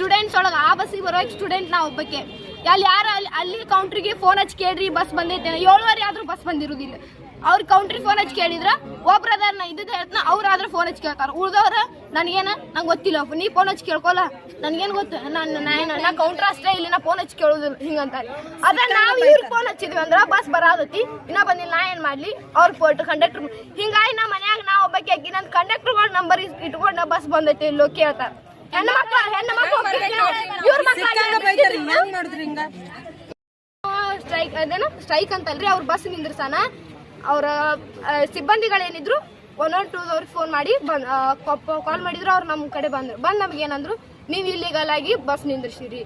Students ಒಳಗೆ ಆ ಬಸ್ಸಿಗೆ ಬರೋ ಸ್ಟೂಡೆಂಟ್ ನಾ ಒಬ್ಬಕ್ಕೆ. ಅಲ್ಲಿ ಯಾರು ಅಲ್ಲಿ ಅಲ್ಲಿ ಕೌಂಟ್ರಿಗೆ ಫೋನ್ ಹಚ್ಚಿ ಕೇಳ್ರಿ, ಬಸ್ ಬಂದೈತೆ. ಏಳುವರೆ ಆದ್ರೂ ಬಸ್ ಬಂದಿರೋದಿಲ್ಲ ಅವ್ರ ಕೌಂಟ್ರಿಗೆ ಫೋನ್ ಹಚ್ಚಿ ಕೇಳಿದ್ರ ಒಬ್ರು ಅದಾರ ನಾ ಇದ್ದಿದ್ದು ಹೇಳ್ತಾನ. ಅವ್ರಾದ್ರೆ ಫೋನ್ ಹಚ್ಚಿ ಕೇಳ್ತಾರ. ಉಳ್ದವ್ರ, ನನಗೇನ? ನಂಗೆ ಗೊತ್ತಿಲ್ಲ. ನೀ ಫೋನ್ ಹಚ್ಚಿ ಕೇಳ್ಕೊಲ್ಲ. ನನಗೇನು ಗೊತ್ತು? ನಾನು ನಾ ನಾ ಕೌಂಟ್ರ್ ಅಷ್ಟೇ ಇಲ್ಲಿ ನಾ ಫೋನ್ ಹಚ್ಚಿ ಕೇಳೋದಿಲ್ಲ ಹಿಂಗಂತಾರೆ ಅದ್ರ ನಾವು ಇವ್ರಿಗೆ ಫೋನ್ ಹಚ್ಚಿದ್ವಿ ಅಂದ್ರೆ ಬಸ್ ಬರಾದತಿ. ಇನ್ನ ಬಂದಿಲ್ಲ, ನಾ ಏನು ಮಾಡ್ಲಿ? ಅವ್ರ ಫೋಟೋ ಕಂಡಕ್ಟರ್ ಹಿಂಗಾಗಿ ನಾ ಮನ್ಯಾಗ ನಾ ಒಬ್ಬಕ್ಕೆ ಅಕ್ಕಿ ನನ್ನ ಕಂಡಕ್ಟರ್ಗಳ ನಂಬರ್ ಇಟ್ಕೊಂಡು ಬಸ್ ಬಂದೈತಿ ಇಲ್ಲೋ ಕೇಳ್ತಾರ. ಹೆಣ್ಣು ಮಕ್ಕಳು ಹೆಣ್ಣು ಮಕ್ಕಳು ಸ್ಟ್ರೈಕ್ ಅದೇನು? ಸ್ಟ್ರೈಕ್ ಅಂತಲ್ರಿ ಅವ್ರ ಬಸ್ ನಿಂದ್ರಸಾನ. ಅವರ ಸಿಬ್ಬಂದಿಗಳೇನಿದ್ರು ಒನ್ ಒನ್ ಟೂ ಅವ್ರಿಗೆ ಫೋನ್ ಮಾಡಿ ಬಂದ್ ಕಾಲ್ ಮಾಡಿದ್ರು ಅವ್ರು ನಮ್ಮ ಕಡೆ ಬಂದ್ರು. ಬಂದ್ ನಮ್ಗೆ ಏನಂದ್ರು ನೀವು ಇಲ್ಲಿಗಲ್ ಆಗಿ ಬಸ್ ನಿಂದ್ರಿಸಿರಿ.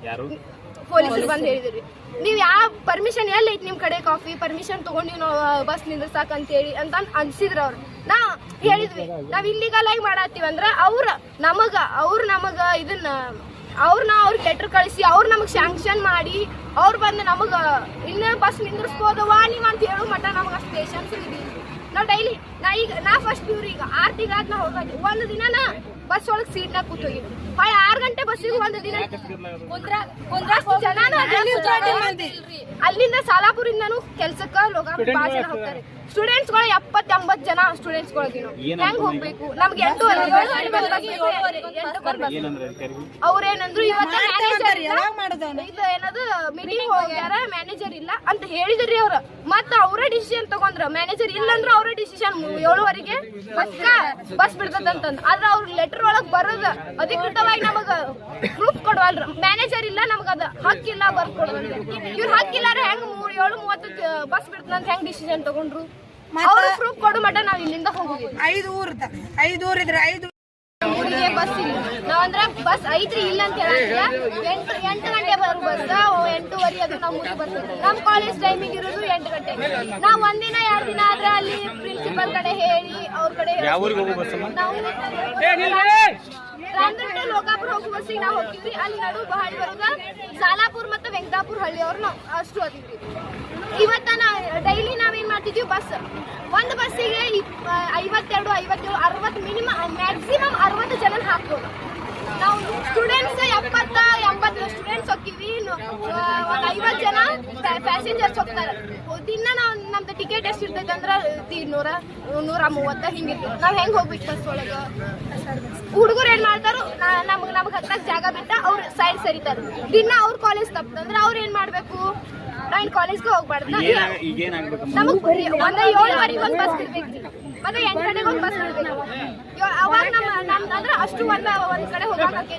ಪೊಲೀಸರು ಬಂದು ಹೇಳಿದ್ರಿ. ನೀವು ಯಾವ ಪರ್ಮಿಷನ್ ಎಲ್ಲ ಐತಿ ನಿಮ್ಮ ಕಡೆ ಕಾಫಿ ಪರ್ಮಿಷನ್ ತಗೊಂಡು ನಾವು ಬಸ್ ನಿಂದ್ರಸಾಕ ಅಂತೇಳಿ ಅಂತ ಅನ್ಸಿದ್ರ ಅವ್ರು. ನಾ ಹೇಳಿದ್ವಿ, ನಾವ್ ಇಲ್ಲಿಗಲ್ ಆಗಿ ಮಾಡತ್ತೀವಿ ಅಂದ್ರ ಅವ್ರ ನಮಗ ಅವ್ರ ನಮಗ ಇದನ್ನ ಅವ್ರನ್ನ ಅವ್ರ ಲೆಟರ್ ಕಳಿಸಿ, ಅವ್ರು ನಮಗೆ ಶಾಂಕ್ಷನ್ ಮಾಡಿ, ಅವ್ರು ಬಂದು ನಮಗೆ, ಇನ್ನ ಬಸ್ ನಿಂದ್ರಿಸ್ಬೋದವಾ ನೀವು ಅಂತ ಹೇಳೋ ಮಟ್ಟ ನಮಗೆ ಅಷ್ಟು ಪೇಷನ್ಸ್ ಇದೀವಿ ನಾವು ಡೈಲಿ ನಾ ಈಗ, ನಾ ಫಸ್ಟ್ ಇವ್ರು ಈಗ ಆರು ತಿಂಗಳಾದ ನಾ ಹೋಗಿ ಒಂದು ದಿನ ಬಸ್ ಒಳಗೆ ಸೀಟ್ ನಾಗ ಹೊಳ್ಳಿ ಆರ್ ಗಂಟೆ ಬಸ್ಸಿಗೆ ಒಂದು ದಿನ ಜನಾನು ಅಲ್ಲಿಂದ ಸಾಲಾಪುರಿಂದನು ಕೆಲ್ಸಕ್ಕ ಭಾಳ ಜನ ಹೋಗ್ತಾರೆ. ಸ್ಟೂಡೆಂಟ್ಸ್ಗಳು ಎಪ್ಪತ್ ಎಂಬತ್ ಜನ ಸ್ಟೂಡೆಂಟ್ಸ್ ಹೆಂಗ್ ಹೋಗ್ಬೇಕು? ನಮ್ಗೆ ಎಂಟು ಅವ್ರೇನಂದ್ರು ಇವತ್ತು ಮ್ಯಾನೇಜರ್? ಇದು ಏನದು ಮೀಟಿಂಗ್ ಹೋಗ್ಯಾರ ಮ್ಯಾನೇಜರ್ ಇಲ್ಲ ಅಂತ ಹೇಳಿದ್ರಿ ಅವ್ರ. ಮತ್ತ ಮ್ಯಾನೇಜರ್ ಇಲ್ಲ ಅಂದ್ರೆ ಅವರೇ ಡಿಸಿಷನ್ ಏಳುವರೆಗೆ ಬಸ್ ಬಸ್ ಬಿಡ್ತದಂತಂದ್ ಆದ್ರೆ ಅವ್ರ ಲೆಟರ್ ಒಳಗ್ ಬರೋದ್ ಅಧಿಕೃತವಾಗಿ ನಮಗ ಪ್ರೂಫ್ ಕೊಡವಲ್ರ ಮ್ಯಾನೇಜರ್ ಇಲ್ಲ ನಮಗ ಅದ ಹಕ್ಕಿಲ್ಲ ಬರ್ಕೊಡ್ವಲ್ರ ಇವ್ರ ಹಕ್ಕಿಲ್ಲ ಹೆಂಗ್ ಮೂರ್ ಏಳು ಮೂವತ್ತಕ್ಕೆ ಬಸ್ ಬಿಡ್ತದಂತ ಹೆಂಗ್ ಡಿಸಿಷನ್ ತಗೊಂಡ್ರು ಅವ್ರ ಪ್ರೂಫ್ ಕೊಡು ಮಟ ನಾವ್ ಇಲ್ಲಿಂದ ಹೋಗುದಿಲ್ಲ ಐದು ಊರ್ ಇದ್ದ ಐದು ಊರ್ ಇದ್ರೆ ಐದು ಊರಿಗೆ ಬಸ್ ಇಲ್ಲ ನಾವಂದ್ರ ಬಸ್ ಐತ್ರಿ ಇಲ್ಲ ಅಂತ ಹೇಳಿದ್ರೆ ಎಂಟು ಎಂಟು ಗಂಟೆ ಬರೋ ಬಸ್ ಎಂಟೂವರೆ ಅದು ನಮ್ಮ ಊರಿಗೆ ಬರ್ತದೆ ನಮ್ಮ ಕಾಲೇಜ್ ಟೈಮಿಂಗ್ ಇರೋದು ಗಂಟೆ ನಾವು ಒಂದಿನ ಎರಡು ದಿನ ಆದ್ರೆ ಅಲ್ಲಿ ಪ್ರಿನ್ಸಿಪಲ್ ಕಡೆ ಹೇಳಿ ಅವ್ರ ಕಡೆ ನಾವು ರಾಮದುರ್ಗ ಲೋಕಾಪುರ ಹೋಗಿ ಬಸ್ಸಿಗೆ ನಾವು ಹೋಗ್ತೀವಿ ಅಲ್ಲಿ ನಡು ಬಹಳ ಬರೋದ ಸಾಲಾಪುರ್ ಮತ್ತೆ ವೆಂಕಟಾಪುರ ಹಳ್ಳಿ ಅವ್ರು ನಾವು ಅಷ್ಟು ಹೋಗಿದ್ವಿ ಇವತ್ತ ನಾವು ಡೈಲಿ ನಾವೇನ್ ಮಾಡ್ತಿದ್ವಿ? ಬಸ್. ಒಂದು ಬಸ್ಸಿಗೆ ಐವತ್ತೆರಡು ಐವತ್ತೇಳು ಅರವತ್ತು ಮಿನಿಮಮ್ ಮ್ಯಾಕ್ಸಿಮಮ್ ಅರವತ್ತು ಜನ ಹಾಕ್ಬೋದು. ನಾವು ಸ್ಟೂಡೆಂಟ್ಸ್ ಎಪ್ಪತ್ತ ಎಂಬತ್ತು ಸ್ಟೂಡೆಂಟ್ಸ್ ಹೋಗ್ತೀವಿ. ಒಂದು ಐವತ್ತು ಜನ ಪ್ಯಾಸೆಂಜರ್ಸ್ ಹೋಗ್ತಾರೆ. ದಿನ ನಾವು, ನಮ್ದು ಟಿಕೆಟ್ ಎಷ್ಟು ಇರ್ತೈತೆ ಅಂದ್ರೆ ನೂರ ನೂರ ಮೂವತ್ತ ಹಿಂಗಿರ್ತೈತೆ ನಾವು ಹೆಂಗೆ ಹೋಗ್ಬೇಕು ಬಸ್ ಒಳಗೆ? ಹುಡುಗರು ಏನ್ ಮಾಡ್ತಾರೋ ನಮ್ಗೆ ನಮ್ಗೆ ಹತ್ತಕ್ಕೆ ಜಾಗ ಬಿಟ್ಟ ಅವ್ರು ಸರಿತಾರೆ. ದಿನ ಅವ್ರ ಕಾಲೇಜ್ ತಪ್ಪಂದ್ರೆ ಅವ್ರ ಏನ್ ಮಾಡ್ಬೇಕು? ನಾನು ಕಾಲೇಜ್ಗೆ ಹೋಗ್ಬಾರ್ದು. ನಮಗ್ ಒಂದ ಏಳುವರೆಗೆ ಒಂದ್ ಬಸ್ ಇರ್ಬೇಕು. ಮತ್ತೆ ಎಂಟು ಗಂಟೆಗೆ ಒಂದ್ ಬಸ್ ಇರ್ಬೇಕು. ಅವಾಗ ನಮ್ಮ ನಮ್ದು ಅಂದ್ರೆ ಅಷ್ಟು ಒಂದ ಒಂದ್ ಕಡೆ ಹೋಗಕ್ಕೆ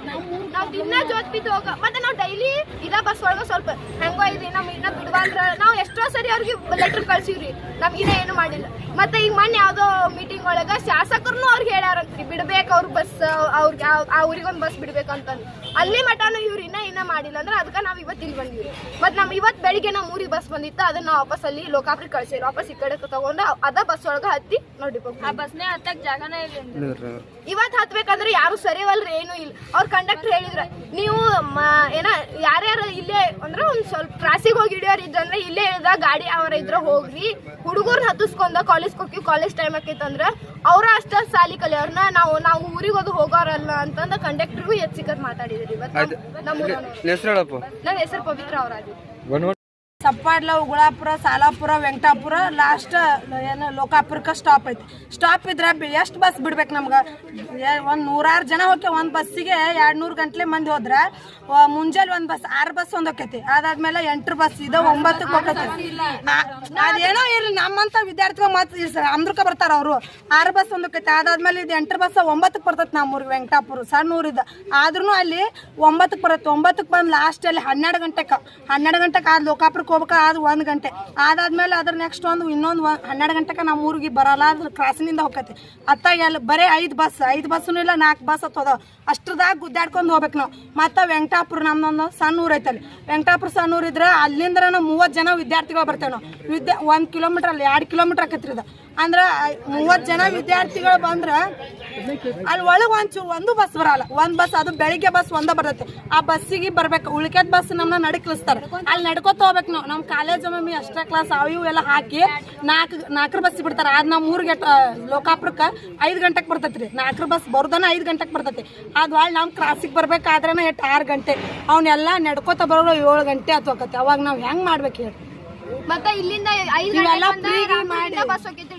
ನಾವ್. ದಿನ ಜೋತ್ ಬಿದ್ದು ಹೋಗ ಮತ್ತೆ ನಾವ್ ಡೈಲಿ ಇದ ಬಸ್ ಒಳಗ ಸ್ವಲ್ಪ ಹೆಂಗೋ ಇದೆ ನಮ್ ಇನ್ನ ಬಿಡುವಂದ್ರ ನಾವು ಎಷ್ಟೋ ಸರಿ ಅವ್ರಿಗೆ ಲೆಟರ್ ಕಳ್ಸಿವ್ರಿ. ನಮ್ಗಿನ್ನ ಏನು ಮಾಡಿಲ್ಲ. ಮತ್ತೆ ಈಗ ಮೊನ್ನೆ ಯಾವ್ದೋ ಮೀಟಿಂಗ್ ಒಳಗ ಶಾಸಕರುನು ಅವ್ರಿಗೆ ಹೇಳ್ಯಾರಂತ್ರಿ ಬಿಡ್ಬೇಕು ಅವ್ರ ಬಸ್ ಅವ್ರಿಗೆ ಆ ಊರಿಗೊಂದು ಬಸ್ ಬಿಡ್ಬೇಕಂತಂದು. ಅಲ್ಲಿ ಮಟನು ಇವ್ರು ಇನ್ನ ಇನ್ನ ಮಾಡಿಲ್ಲ ಅಂದ್ರೆ ಅದಕ್ಕೆ ನಾವ್ ಇವತ್ತು ಇಲ್ಲಿ ಬಂದಿವಿ. ಮತ್ ನಮ್ ಇವತ್ ಬೆಳಿಗ್ಗೆ ನಮ್ಮ ಊರಿಗೆ ಬಸ್ ಬಂದಿತ್ತು ಅದನ್ನ ವಾಪಸ್ ಅಲ್ಲಿ ಲೋಕಾಪುರಿ ಕಳ್ಸಿರಿ ವಾಪಸ್ ಈ ಕಡೆ ತಗೊಂಡು ಅದ ಬಸ್ ಒಳಗ ಹತ್ತಿ ನೋಡಿ ಆ ಬಸ್ನೇ ಹತ್ತಕ್ ಜಾಗನೇ ಇಲ್ಲ ಇವತ್ ಹತ್ಬೇಕಂದ್ರೆ ಯಾರು ಸರಿವಲ್ರಿ ಏನು ಇಲ್ಲ. ಅವ್ರ ಕಂಡಕ್ಟರ್ ಹೇಳಿದ್ರ ನೀವು ಮ- ಏನ ಯಾರ್ಯಾರು ಇಲ್ಲೇ ಅಂದ್ರೆ ಒಂದ್ ಸ್ವಲ್ಪ ಕ್ರಾಸಿಗೆ ಹೋಗಿ ಹಿಡಿಯೋರ್ ಇದ್ರಂದ್ರೆ ಇಲ್ಲೇ ಇಳ್ದ ಗಾಡಿ ಅವರ ಇದ್ರ ಹೋಗ್ರಿ ಹುಡುಗರ್ನ ಹತ್ತಿಸ್ಕೊಂಡ ಕಾಲೇಜ್ ಹೋಗಿ ಕಾಲೇಜ್ ಟೈಮ್ ಆಕೈತಂದ್ರೆ ಅವ್ರ ಅಷ್ಟ ಸಾಲಿ ಕಲಿಯೋರ್ನ ನಾವು ನಾವು ಊರಿಗೆ ಅದು ಹೋಗೋರಲ್ಲ ಅಂತಂದ ಕಂಡಕ್ಟರ್ಗೂ ಹೆಚ್ಚಿಕತ್ ಮಾತಾಡಿದ್ರಿ ಇವತ್ತು ನಮ್ಮ ನನ್ನ ಹೆಸರು ಪವಿತ್ರ ಅವರಾಗಿ ಸಪ್ಪಾಡ್ಲ ಉಗುಳಾಪುರ ಸಾಲಾಪುರ ವೆಂಕಟಾಪುರ ಲಾಸ್ಟ್ ಏನು ಲೋಕಾಪುರಕ್ಕೆ ಸ್ಟಾಪ್ ಐತಿ. ಸ್ಟಾಪ್ ಇದ್ರೆ ಎಷ್ಟು ಬಸ್ ಬಿಡ್ಬೇಕು ನಮ್ಗೆ? ಒಂದು ನೂರಾರು ಜನ ಹೋಗಿ ಒಂದು ಬಸ್ಸಿಗೆ ಎರಡು ನೂರು ಗಂಟ್ಲೆ ಮಂದಿ ಹೋದ್ರೆ ಮುಂಜಾನೆ ಒಂದು ಬಸ್ ಆರು ಬಸ್ ಒಂದು ಹೋಕೈತಿ ಅದಾದ್ಮೇಲೆ ಎಂಟು ಬಸ್ ಇದು ಒಂಬತ್ತಕ್ಕೆ ಹೋಗೈತಿ ಅದೇನೋ ಇರಲಿ ನಮ್ಮಂತ ವಿದ್ಯಾರ್ಥಿಗಳು ಮಾತ್ರ ಅಂದ್ರಕ್ಕೆ ಬರ್ತಾರ ಅವರು. ಆರು ಬಸ್ ಒಂದು ಹೋಕೈತಿ ಅದಾದ್ಮೇಲೆ ಇದು ಎಂಟು ಬಸ್ ಒಂಬತ್ತಕ್ಕೆ ಬರ್ತೈತೆ ನಮ್ಮ ಊರಿಗೆ ವೆಂಕಟಾಪುರ. ಸಣ್ಣ ಊರಿದ್ದ ಆದ್ರೂ ಅಲ್ಲಿ ಒಂಬತ್ತಕ್ಕೆ ಬರುತ್ತೆ. ಒಂಬತ್ತಕ್ಕೆ ಬಂದು ಲಾಸ್ಟ್ ಅಲ್ಲಿ ಹನ್ನೆರಡು ಗಂಟೆಗೆ ಹನ್ನೆರಡು ಗಂಟೆಗೆ ಆ ಲೋಕಾಪುರಕ್ಕೆ ಹೋಗ್ಬೇಕು ಅದು ಒಂದು ಗಂಟೆ. ಅದಾದ್ಮೇಲೆ ಅದ್ರ ನೆಕ್ಸ್ಟ್ ಒಂದು ಇನ್ನೊಂದು ಹನ್ನೆರಡು ಗಂಟೆಗೆ ನಮ್ಮ ಊರಿಗೆ ಬರಲ್ಲ ಅದ್ರ ಕ್ರಾಸಿನಿಂದ ಹೋಗತ್ತೆ. ಅತ್ತ ಎಲ್ಲ ಬರೀ ಐದು ಬಸ್, ಐದು ಬಸ್ಸೂ ಇಲ್ಲ ನಾಲ್ಕು ಬಸ್ ಹತ್ತದ ಅಷ್ಟ್ರದಾಗ ಗುದ್ದಾಡ್ಕೊಂಡು ಹೋಗ್ಬೇಕು ನಾವು. ಮತ್ತು ವೆಂಕಟಾಪುರ ನಮ್ದೊಂದು ಸಣ್ಣ ಊರು ಐತಲ್ಲಿ. ವೆಂಕಟಾಪುರ ಸಣ್ಣ ಊರು ಇದ್ರೆ ಅಲ್ಲಿಂದ ಮೂವತ್ತು ಜನ ವಿದ್ಯಾರ್ಥಿಗಳು ಬರ್ತೇವೆ ನಾವು. ವಿದ್ಯಾ ಒಂದು ಕಿಲೋಮೀಟ್ರ್ ಅಲ್ಲಿ ಎರಡು ಕಿಲೋಮೀಟ್ರ್ ಆಕತ್ರಿ ಇದು. ಅಂದ್ರೆ ಮೂವತ್ತು ಜನ ವಿದ್ಯಾರ್ಥಿಗಳು ಬಂದ್ರೆ ಅಲ್ಲಿ ಒಳಗೆ ಒಂಚೂರು ಒಂದು ಬಸ್ ಬರಲ್ಲ. ಒಂದು ಬಸ್ ಅದು ಬೆಳಿಗ್ಗೆ ಬಸ್ ಒಂದ ಬರ್ತೈತಿ. ಆ ಬಸ್ಸಿಗೆ ಬರ್ಬೇಕು. ಉಳಿಕೆದ ಬಸ್ ನಮ್ಮನ್ನ ನಡಿಕ್ಲಿಸ್ತಾರೆ. ಅಲ್ಲಿ ನಡ್ಕೋತ ಹೋಗ್ಬೇಕು ನಾವು. ನಮ್ಮ ಕಾಲೇಜ್ ಮಮ್ಮಿ ಎಕ್ಸ್ಟ್ರಾ ಕ್ಲಾಸ್ ಅವು ಇವು ಎಲ್ಲ ಹಾಕಿ ನಾಲ್ಕು ನಾಲ್ಕರ ಬಸ್ ಬಿಡ್ತಾರೆ. ಅದು ನಮ್ಮ ಊರಿಗೆ ಲೋಕಾಪುರಕ್ಕೆ ಐದು ಗಂಟೆಗೆ ಬರ್ತೈತೆ ರೀ. ನಾಲ್ಕರ ಬಸ್ ಬರ್ದನ ಐದು ಗಂಟೆಗೆ ಬರ್ತೈತಿ. ಅದು ಒಳಗೆ ನಮ್ಮ ಕ್ರಾಸಿಗೆ ಬರ್ಬೇಕಾದ್ರೆ ಎಷ್ಟು ಆರು ಗಂಟೆ. ಅವನ್ನೆಲ್ಲ ನಡ್ಕೋತ ಬರೋ ಏಳು ಗಂಟೆ ಅಥವಾ ಅವಾಗ ನಾವು ಹೆಂಗ್ ಮಾಡ್ಬೇಕು ಹೇಳಿ. ಮತ್ತೆ ಇಲ್ಲಿಂದ ಐದು ಗಂಟೆ. ಬಸ್ ಹೋಗಿತ್ತು